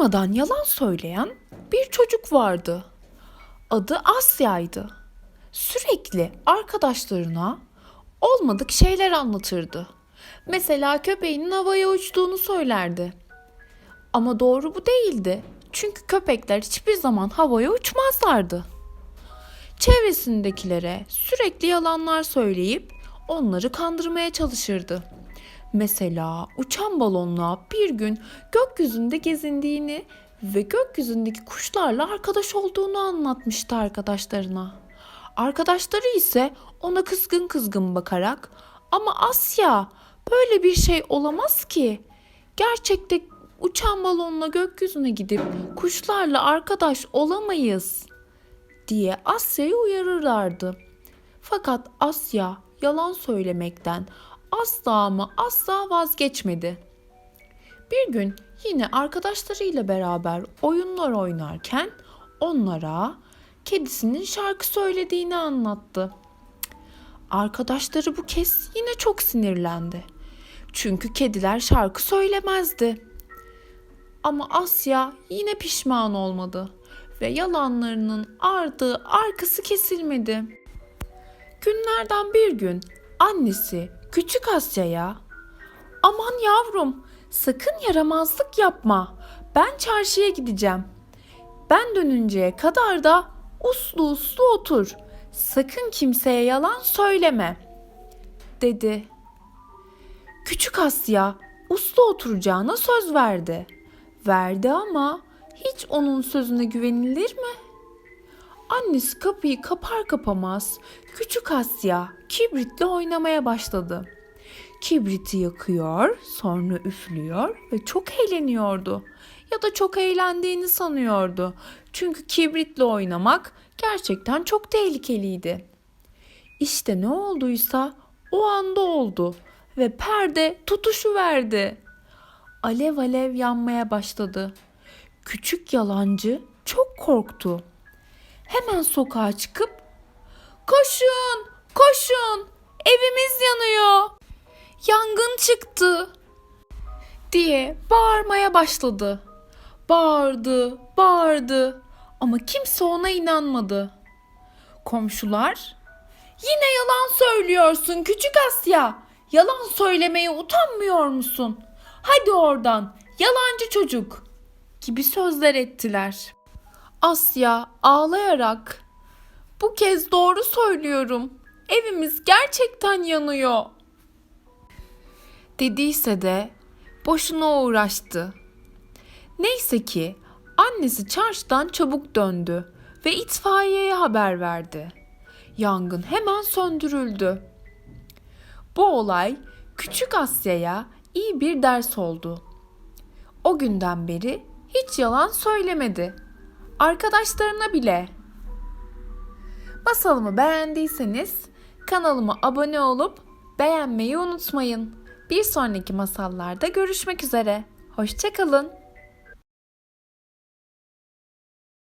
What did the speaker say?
Durmadan yalan söyleyen bir çocuk vardı. Adı Asya'ydı. Sürekli arkadaşlarına olmadık şeyler anlatırdı. Mesela köpeğinin havaya uçtuğunu söylerdi. Ama doğru bu değildi. Çünkü köpekler hiçbir zaman havaya uçmazlardı. Çevresindekilere sürekli yalanlar söyleyip onları kandırmaya çalışırdı. Mesela uçan balonla bir gün gökyüzünde gezindiğini ve gökyüzündeki kuşlarla arkadaş olduğunu anlatmıştı arkadaşlarına. Arkadaşları ise ona kızgın kızgın bakarak ama Asya böyle bir şey olamaz ki. Gerçekte uçan balonla gökyüzüne gidip kuşlarla arkadaş olamayız diye Asya'yı uyarırlardı. Fakat Asya yalan söylemekten asla ama asla vazgeçmedi. Bir gün yine arkadaşlarıyla beraber oyunlar oynarken onlara kedisinin şarkı söylediğini anlattı. Arkadaşları bu kez yine çok sinirlendi. Çünkü kediler şarkı söylemezdi. Ama Asya yine pişman olmadı ve yalanlarının ardı arkası kesilmedi. Günlerden bir gün annesi küçük Asya'ya "Aman yavrum, sakın yaramazlık yapma. Ben çarşıya gideceğim. Ben dönünceye kadar da uslu uslu otur. Sakın kimseye yalan söyleme." dedi. Küçük Asya uslu oturacağına söz verdi. Verdi ama hiç onun sözüne güvenilir mi? Annesi kapıyı kapar kapamaz küçük Asya kibritle oynamaya başladı. Kibriti yakıyor, sonra üflüyor ve çok eğleniyordu. Ya da çok eğlendiğini sanıyordu. Çünkü kibritle oynamak gerçekten çok tehlikeliydi. İşte ne olduysa o anda oldu ve perde tutuşu verdi. Alev alev yanmaya başladı. Küçük yalancı çok korktu. Hemen sokağa çıkıp "Koşun, koşun! Evimiz yanıyor. Yangın çıktı." diye bağırmaya başladı. Bağırdı, bağırdı ama kimse ona inanmadı. Komşular Yine yalan söylüyorsun küçük Asya. Yalan söylemeye utanmıyor musun? Hadi oradan yalancı çocuk gibi sözler ettiler. Asya ağlayarak bu kez doğru söylüyorum. Evimiz gerçekten yanıyor. Dediyse de boşuna uğraştı. Neyse ki annesi çarşıdan çabuk döndü ve itfaiyeye haber verdi. Yangın hemen söndürüldü. Bu olay küçük Asya'ya iyi bir ders oldu. O günden beri hiç yalan söylemedi. Arkadaşlarına bile. Masalımı beğendiyseniz kanalıma abone olup beğenmeyi unutmayın. Bir sonraki masallarda görüşmek üzere. Hoşçakalın.